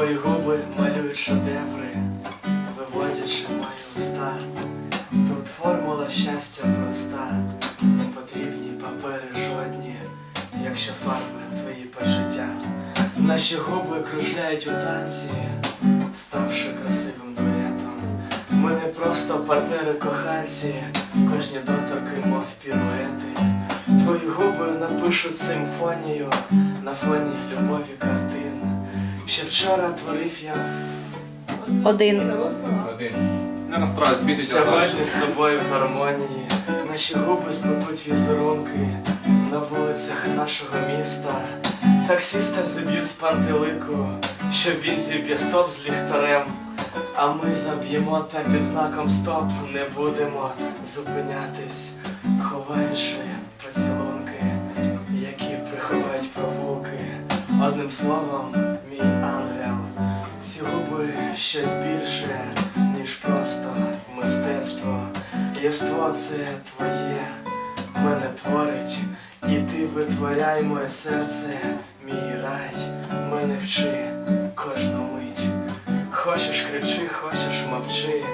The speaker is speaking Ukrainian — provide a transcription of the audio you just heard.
Твої губи малюють шедеври, виводячи мої уста. Тут формула щастя проста, не потрібні папери жодні, якщо фарби твої почуття. Наші губи кружляють у танці, ставши красивим дуетом. Ми не просто партнери коханці, кожні доторки, мов піруети. Твої губи напишуть симфонію на фоні любові. Ще вчора творив я. Один. Один. Не розстраюсь, бітить Сьогодні з тобою в гармонії. Наші губи сплетуть візерунки На вулицях нашого міста. Таксіста зіб'ють з пантелику Щоб він зіб'є стоп з ліхтарем. А ми заб'ємо та під знаком стоп Не будемо зупинятись Ховаючи поцілунки Які приховають провулки. Одним словом, щось більше, ніж просто мистецтво. Єство це твоє, мене творить, і ти витворяй моє серце, мій рай, мене вчи кожну мить. Хочеш кричи, хочеш мовчи,